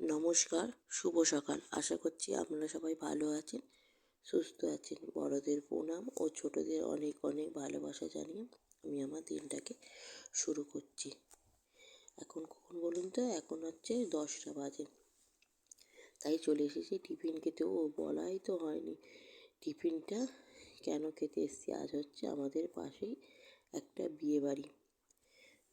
নমস্কার, শুভ সকাল। আশা করছি আপনারা সবাই ভালো আছেন, সুস্থ আছেন। বড়দের প্রণাম ও ছোটদের অনেক অনেক ভালোবাসা জানিয়ে আমি আমার দিনটাকে শুরু করছি। এখন কখন বলুন তো? এখন হচ্ছে দশটা বাজে। তাই চলে এসেছি টিফিন খেতে। ও, বলাই তো হয়নি। টিফিনটা কেন খেতে এসেছি? আজ হচ্ছে আমাদের পাশেই একটা বিয়ে বাড়ি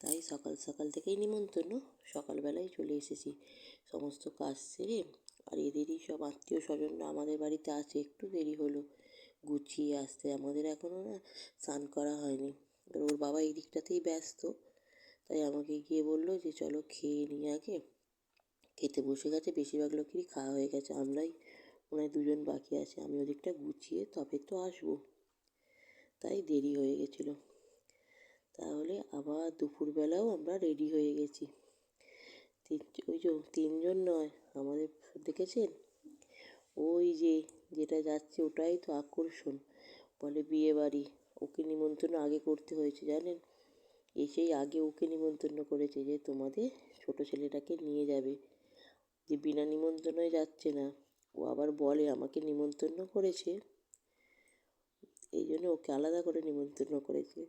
তাই সকাল সকাল থেকেই নিমন্ত্রণ, সকালবেলায় চলে এসেছি। সমস্ত কাজ সেরে আর এদেরই সব আত্মীয় স্বজনরা আমাদের বাড়িতে আছে একটু দেরি হলো। গুছিয়ে আসতে আমাদের এখনও না স্নান করা হয়নি। এবার ওর বাবা এই দিকটাতেই ব্যস্ত। তাই আমাকে গিয়ে বলল যে, চলো খেয়ে নিই আগে। খেতে বসে গেছে, বেশিরভাগ লোকেরই খাওয়া হয়ে গেছে, আমরাই হয় দুজন বাকি আছে, আমি ওদিকটা গুছিয়ে তবে তো আসব। তাই দেরি হয়ে গেছিল। তাহলে আবার দুপুরবেলাও আমরা রেডি হয়ে গেছি। তিন ওই যে তিনজন নয়, আমাদের দেখেছেন? ওই যে যেটা যাচ্ছে ওটাই তো আকর্ষণ। বলে বিয়ে বাড়ি, ওকে নিমন্ত্রণ আগে করতে হয়েছে, জানেন? এসেই আগে ওকে নিমন্ত্রণ করেছে যে তোমাদের ছোটো ছেলেটাকে নিয়ে যাবে। যে বিনা নিমন্ত্রণে যাচ্ছে না, ও আবার বলে আমাকে নিমন্ত্রণ করেছে। এই জন্য ওকে আলাদা করে নিমন্ত্রণ করেছে।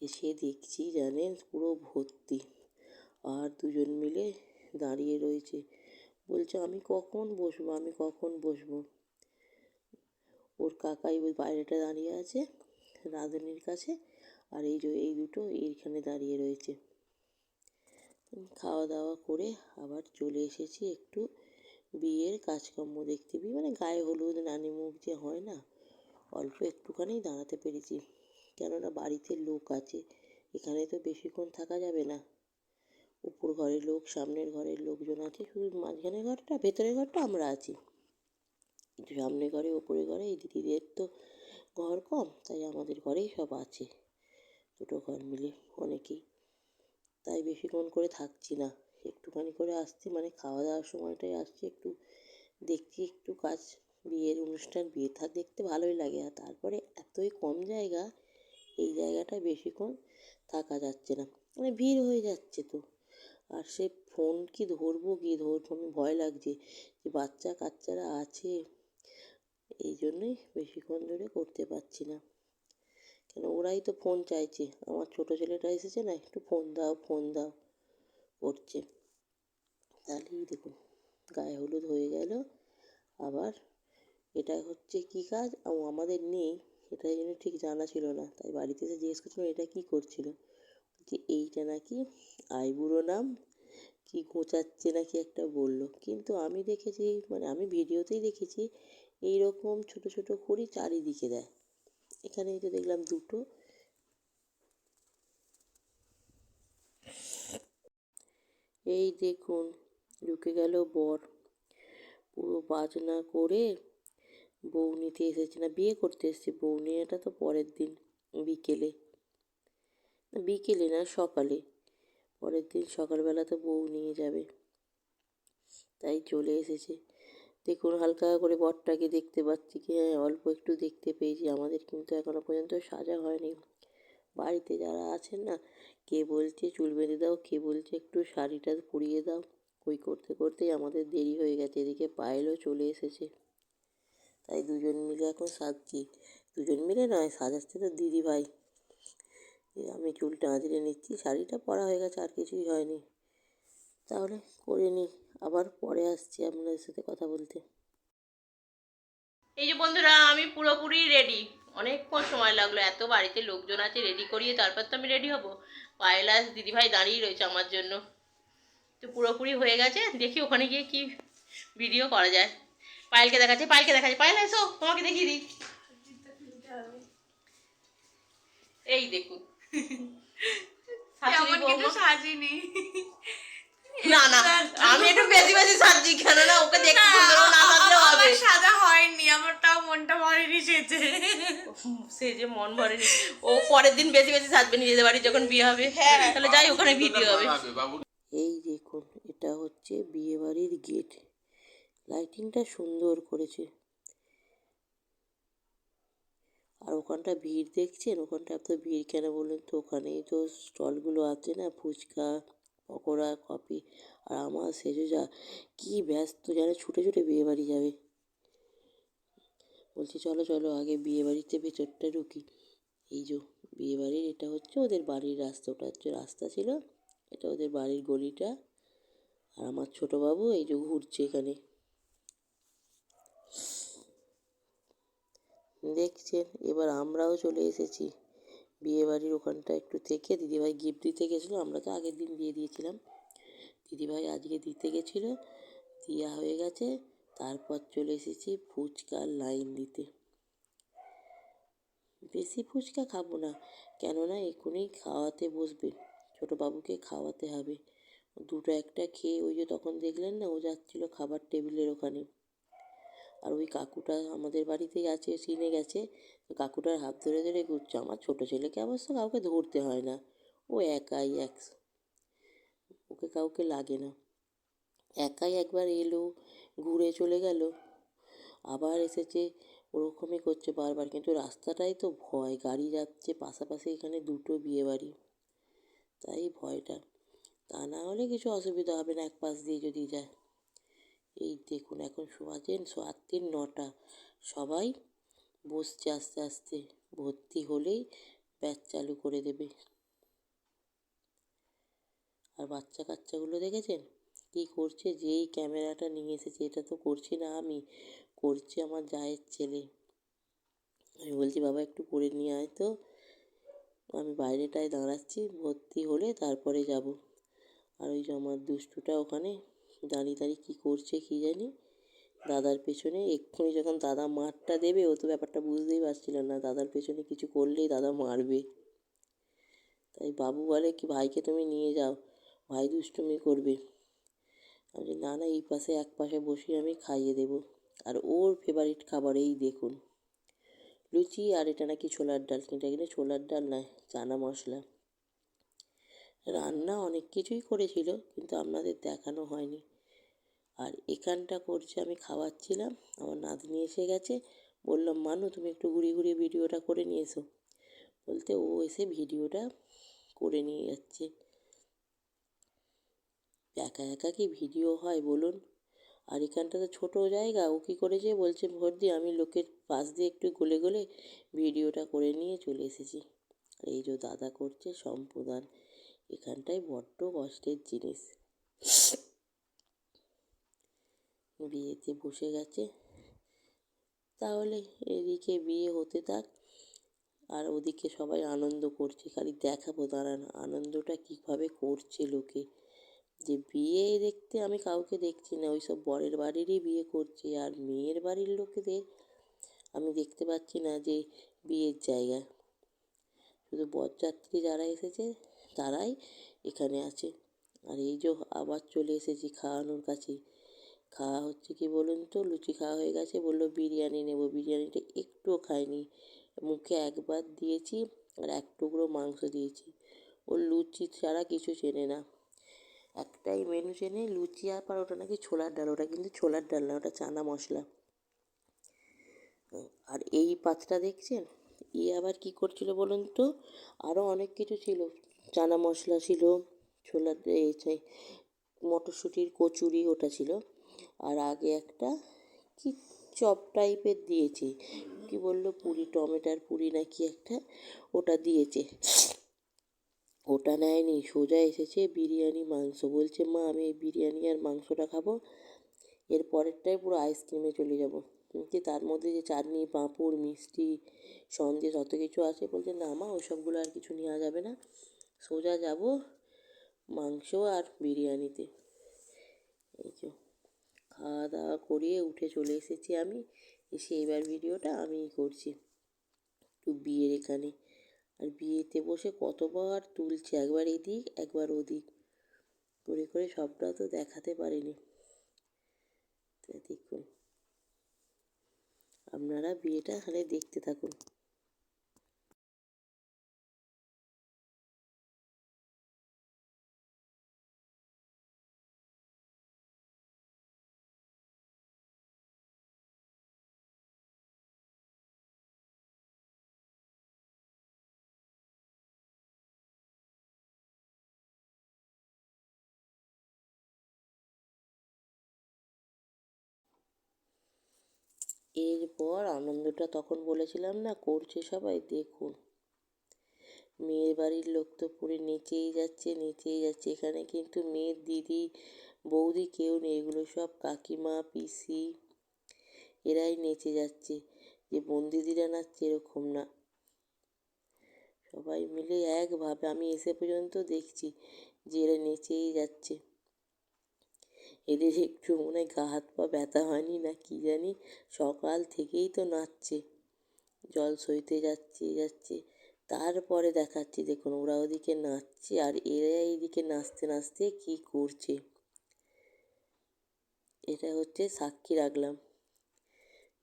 এসে দেখছি জানেন পুরো ভর্তি। আর দুজন মিলে দাঁড়িয়ে রয়েছে। বলছে, আমি কখন বসবো? আমি কখন বসবো? ওর কাকাই ওই বাইরেটা দাঁড়িয়ে আছে, রাঁধুনির কাছে। আর এই যে, এই দুটো এইখানে দাঁড়িয়ে রয়েছে। খাওয়া দাওয়া করে আবার চলে এসেছি একটু বিয়ের কাজকর্ম দেখতে। বিয়ে মানে গায়ে হলুদ, নানি মুখ যে হয় না, অল্প একটুখানি দাঁড়াতে পেরেছি। কেননা বাড়িতে লোক আছে, এখানে তো বেশিক্ষণ থাকা যাবে না। উপর ঘরের লোক, সামনের ঘরের লোকজন আছে, শুধু মাঝখানের ঘরটা, ভেতরের ঘরটা আমরা আছি। কিন্তু সামনের ঘরে ওপরের ঘরে এই দিদিদের তো ঘর কম, তাই আমাদের ঘরেই সব আছে। দুটো ঘর মিলে অনেকেই। তাই বেশিক্ষণ করে থাকছি না। একটুখানি করে আসছি মানে খাওয়া দাওয়ার সময়টাই আসছি, একটু দেখছি, একটু কাজ, বিয়ের অনুষ্ঠান, বিয়ে থাক দেখতে ভালোই লাগে। আর তারপরে এতই কম জায়গা এই জায়গাটা বেশিক্ষণ থাকা যাচ্ছে না। মানে ভিড় হয়ে যাচ্ছে তো। আর সে ফোন কি ধরবো কি ধরবো ভয় লাগছে যে বাচ্চা কাচ্চারা আছে। এই জন্যই বেশিক্ষণ ধরে করতে পারছি না। কেন ওরাই তো ফোন চাইছে। আমার ছোটো ছেলেটা এসেছে না, একটু ফোন দাও ফোন দাও করছে। তাহলেই দেখুন, গায়ে হলুদ হয়ে গেল। আবার এটা হচ্ছে কী কাজ? আমাদের নেই। এটা জন্য ঠিক জানা ছিল না। তাই বাড়িতে এসে জিজ্ঞেস করছিলাম, এটা কী করছিল? যে এইটা নাকি আইবুড়ো নাম, কি গোচাচ্ছে নাকি একটা বলল। কিন্তু আমি দেখেছি মানে আমি ভিডিওতেই দেখেছি এই রকম ছোটো ছোটো করি চারিদিকে দেয়। এখানে এই তো দেখলাম দুটো। এই দেখুন, ঢুকে গেল বর। পুরো বাজনা করে বউ নিতে এসেছে না, বিয়ে করতে এসেছে, বউ নিয়েটা তো পরের দিন বিকেলে। বিকেলে না, সকালে। পরের দিন সকালবেলা তো বউ নিয়ে যাবে। তাই চলে এসেছে। দেখুন, হালকা করে বরটাকে দেখতে পাচ্ছি কি হ্যাঁ অল্প একটু দেখতে পেয়েছি। আমাদের কিন্তু এখনও পর্যন্ত সাজা হয়নি। বাড়িতে যারা আছেন না, কে বলছে চুল বেঁধে দাও, কে বলছে একটু শাড়িটা পরিয়ে দাও। ওই করতে করতেই আমাদের দেরি হয়ে গেছে। এদিকে পায়েলও চলে এসেছে। তাই দুজন মিলে এখন সাজছি। দুজন মিলে নয়, সাজাচ্ছে তো দিদি ভাই। আমি চুলটা আঁচড়ে নিচ্ছি, শাড়িটা পরা হয়ে গেছে, আর কিছুই হয়নি। তাহলে করে নিই আবার পরে আসছি আপনাদের সাথে কথা বলতে। এই যে বন্ধুরা, আমি পুরোপুরি রেডি অনেকক্ষণ সময় লাগল, এত বাড়িতে লোকজন আছে রেডি করিয়ে তারপর তো আমি রেডি হব। পায়েলাস দিদিভাই দাঁড়িয়ে রয়েছে আমার জন্য। তো পুরোপুরি হয়ে গেছে, দেখি ওখানে গিয়ে কি ভিডিও করা যায়। পায়েলকে দেখাচ্ছে পায়েলকে দেখাচ্ছে। পায়েল এসো তোমাকে দেখিয়ে দিই। এই দেখুন সাজিনি। না না আমি একটু বেশি বেশি সাজছি কেন না ওকে দেখতে সুন্দর না সাজলেও হবে। সাজা হয়নি আমার তাও মনটা ভরেনি সেজে। সে যে মন ভরেনি। ও পরের দিন বেশি বেশি সাজবে নিজেদের বাড়ি যখন বিয়ে হবে। তাহলে যাই ওখানে ভিডিও হবে। এই দেখুন এটা হচ্ছে বিয়ে বাড়ির গেট। লাইটিংটা সুন্দর করেছে। আর ওখানটা ভিড় দেখছেন? ওখানটা এত ভিড় কেন বলুন তো? ওখানেই তো স্টলগুলো আছে না, ফুচকা, পকোড়া, কফি। আর আমার সেজো যা, কী ব্যস্ত যেন ছুটে ছুটে বিয়ে বাড়ি যাবে। বলছি, চলো চলো, আগে বিয়ে বাড়িতে ভেতরটা ঢুকি। এই যে, বিয়ে বাড়ির এটা হচ্ছে ওদের বাড়ির রাস্তা ওটা হচ্ছে রাস্তা ছিল, এটা ওদের বাড়ির গলিটা। আর আমার ছোটো বাবু এই যে ঘুরছে এখানে। দেখছেন, এবার আমরাও চলে এসেছি। বিয়ে বাড়ির ওখানটা একটু থেকে দিদিভাই গিফট দিতে গেছিল, আমরা তো আগের দিন দিয়ে দিয়েছিলাম। দিদিভাই আজকে দিতে গেছিল দেওয়া হয়ে গেছে, তারপর চলে এসেছি ফুচকার লাইন দিতে বেশি ফুচকা খাব না, কেননা এখনই খাওয়াতে বসবে, ছোটো বাবুকে খাওয়াতে হবে। দুটো একটা খেয়ে ওই যে তখন দেখলেন না, ও যাচ্ছিল খাবার টেবিলের ওখানে। আর ওই কাকুটা আমাদের বাড়িতেই আছে, চিনে গেছে। কাকুটার হাত ধরে ধরে ঘুরছে। আমার ছোটো ছেলেকে অবশ্য কাউকে ধরতে হয় না। ও একাই এক, ওকে কাউকে লাগে না। একাই একবার এলো, ঘুরে চলে গেল। আবার এসেছে, ওরকমই করছে বারবার। কিন্তু রাস্তাটাই তো ভয়, গাড়ি যাচ্ছে পাশাপাশি এখানে দুটো বিয়ে বাড়ি তাই ভয়টা। তা না হলে কিছু অসুবিধা হবে না এক পাশ দিয়ে যদি যায়। এই দেখুন এখন বাজেন রাত্রির নটা। সবাই বসছে আস্তে আস্তে, ভর্তি হলেই ব্যাচ চালু করে দেবে। আর বাচ্চা কাচ্চাগুলো দেখেছেন? কী করছে? যেই ক্যামেরাটা নিয়ে এসেছে, এটা তো করছি না আমি, করছে আমার জায়ের ছেলে। আমি বলছি, বাবা, একটু করে নিয়ে আয় তো। আমি বাইরেটায় দাঁড়াচ্ছি, ভর্তি হলে তারপরে যাব। আর ওই যে আমার দুষ্টুটা ওখানে দাঁড়িয়ে দাঁড়িয়ে কী করছে কী জানি। দাদার পেছনে এক্ষুনি যখন দাদা মারটা দেবে, ও তো ব্যাপারটা বুঝতেই পারছিল না। দাদার পেছনে কিছু করলেই দাদা মারবে। তাই বাবু বলে কি, ভাইকে তুমি নিয়ে যাও। ভাই দুষ্টুমি করবে। আমি না না, এই পাশে এক পাশে বসিয়ে আমি খাইয়ে দেবো। আর ওর ফেভারিট খাবার এই দেখুন। লুচি আর এটা নাকি ছোলার ডাল। কিন্তু এখানে ছোলার ডাল নয়, চানা মশলা। রান্না অনেক কিছুই করেছিল, কিন্তু আপনাদের দেখানো হয়নি। আর এখানটা করছে, আমি খাওয়াচ্ছিলাম, আমার নাতনি এসে গেছে, বললাম, মানু, তুমি একটু ঘুরিয়ে ঘুরিয়ে ভিডিওটা করে নিয়ে এসো। বলতে, ও এসে ভিডিওটা করে নিয়ে যাচ্ছে। একা একা কি ভিডিও হয়, বলুন। আর এখানটা তো ছোটো জায়গা, ও কী করেছে, বলছে ভোট দিয়ে আমি লোকের পাশ দিয়ে একটু গলে গলে ভিডিওটা করে নিয়ে চলে এসেছি। এই যে দাদা করছে সম্প্রদান। এখানটায় বড্ড কষ্টের জিনিস। বিয়েতে বসে গেছে। তাহলে এদিকে বিয়ে হতে থাক। আর ওদিকে সবাই আনন্দ করছে, খালি দেখাবো, দাঁড়ান। আনন্দটা কীভাবে করছে লোকে? যে বিয়ে দেখতে আমি কাউকে দেখছি না, ওই সব বরের বাড়িরই বিয়ে করছে। আর মেয়ের বাড়ির লোকেদের আমি দেখতে পাচ্ছি না যে বিয়ের জায়গা শুধু বরযাত্রী যারা এসেছে তারাই এখানে আছে। আর এই যে আবার চলে এসেছি খাওয়ানোর কাছে। খাওয়া হচ্ছে কি বলুন তো? লুচি খাওয়া হয়ে গেছে। বলল বিরিয়ানি নেব। বিরিয়ানিটা একটুও খায়নি মুখে একবার দিয়েছি আর এক টুকরো মাংস দিয়েছি। ও লুচি ছাড়া কিছু চেনে না। একটাই মেনু চেনে। লুচি আর পার ওটা নাকি ছোলার ডাল। ওটা কিন্তু ছোলার ডাল না, ওটা চানা মশলা। আর এই পাতটা দেখছেন? ই আবার কি করছিল বলুন তো? আরও অনেক কিছু ছিল। চানা মশলা ছিল ছোলার এই মটরশুঁটির কচুরি ওটা ছিল। আর আগে একটা কি চপ টাইপের দিয়েছে। কি বলল? পুরি, টমেটোর পুরি নাকি একটা ওটা দিয়েছে। ওটা নেয়নি, সোজা এসেছে বিরিয়ানি মাংস। বলছে, মা, আমি এই বিরিয়ানি আর মাংসটা খাব, এর পরেরটাই পুরো আইসক্রিমে চলে যাব। কিন্তু তার মধ্যে যে চাটনি, পাঁপড়, মিষ্টি, সন্দেশ, অত কিছু আছে। বলছে, না মা, ওসবগুলো আর কিছু নেওয়া যাবে না। সোজা যাব মাংস আর বিরিয়ানিতে। এই যে, খাওয়া দাওয়া করিয়ে উঠে চলে এসেছি আমি। এসে এবার ভিডিওটা আমিই করছি। একটু বিয়ের এখানে। আর বিয়েতে বসে কতবার তুলছে, একবার এদিক, একবার ওদিক। করে করে সবটা তো দেখাতে পারিনি। দেখুন। আপনারা বিয়েটা এখানে দেখতে থাকুন। এরপর আনন্দটা তখন বলেছিলাম, না, করছে সবাই, দেখুন। মেয়ের বাড়ির লোক তো পুরো নেচেই যাচ্ছে নেচেই যাচ্ছে। এখানে কিন্তু মেয়ের দিদি, বৌদি কেউ নেই, এগুলো সব কাকিমা, পিসি, এরাই নেচে যাচ্ছে। যে বন্দিদিরা নাচছে এরকম না। সবাই মিলে একভাবে, আমি এসে পর্যন্ত দেখছি যে এরা নেচেই যাচ্ছে। এদের একটু মনে হয় গা হাত পা ব্যথা হয়নি না কি জানি? সকাল থেকেই তো নাচছে। জল সইতে যাচ্ছে যাচ্ছে। তারপরে দেখাচ্ছি, দেখুন, ওরা ওদিকে নাচছে আর এরা এইদিকে নাচতে নাচতে কি করছে? এটা হচ্ছে সাক্ষী রাখলাম।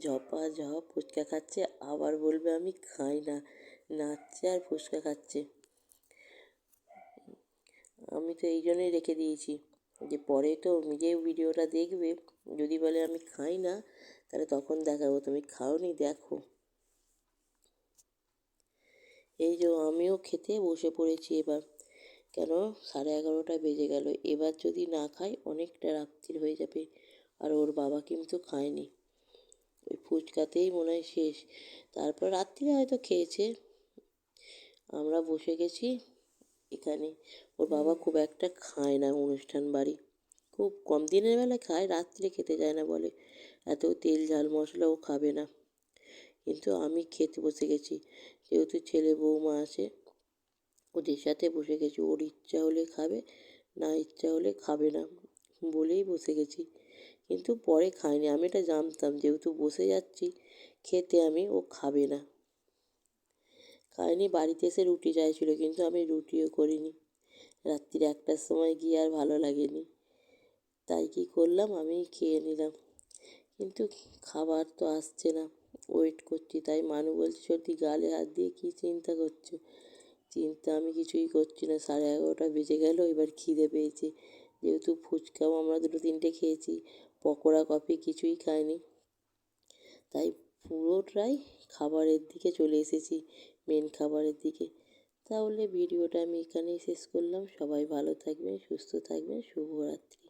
ঝপা, ঝপ, ফুচকা খাচ্ছে, আবার বলবে, আমি খাই না। নাচছে আর ফুচকা খাচ্ছে। আমি তো এই জন্যই রেখে দিয়েছি। যে পরে তো নিজেও ভিডিওটা দেখবে। যদি বলে আমি খাই না, তাহলে তখন দেখাবো, তুমি খাওনি, দেখো। এই যে আমিও খেতে বসে পড়েছি এবার। কেন? সাড়ে এগারোটা বেজে গেল। এবার যদি না খাই, অনেকটা রাত্রির হয়ে যাবে। আর ওর বাবা কিন্তু খায়নি। ওই ফুচকাতেই মনে হয় শেষ। তারপর রাত্রিরে হয়তো খেয়েছে। আমরা বসে গেছি। এখানে। ওর বাবা খুব একটা খায় না অনুষ্ঠান বাড়ি। খুব কম দিনের বেলা খায় রাত্রে খেতে যায় না বলে। এত তেল ঝাল মশলা ও খাবে না। কিন্তু আমি খেতে বসে গেছি। যেহেতু ছেলে বৌমা আছে ওদের সাথে বসে গেছি। ওর ইচ্ছা হলে খাবে না ইচ্ছা হলে খাবে না বলেই বসে গেছি। কিন্তু পরে খাইনি। আমি এটা জানতাম যেহেতু বসে যাচ্ছি খেতে আমি ও খাবে না। খায়নি বাড়িতে এসে রুটি চাইছিল, কিন্তু আমি রুটিও করিনি। রাত্রির একটার সময় গিয়ে আর ভালো লাগেনি। তাই কি করলাম? আমি খেয়ে নিলাম। কিন্তু খাবার তো আসছে না। ওয়েট করছি, তাই মানু বলছে, সত্যি গালে হাত দিয়ে কী চিন্তা করছ? চিন্তা আমি কিছুই করছি না। সাড়ে এগারোটা বেজে গেল, এবার খিদে পেয়েছে। যেহেতু ফুচকাও আমরা দুটো তিনটে খেয়েছি, পকোড়া, কফি কিছুই খাইনি। তাই পুরোটাই খাবারের দিকে চলে এসেছি। মেন খাবারের দিকে। তাহলে ভিডিওটা আমি এখানেই শেষ করলাম। সবাই ভালো থাকবেন, সুস্থ থাকবেন। শুভরাত্রি।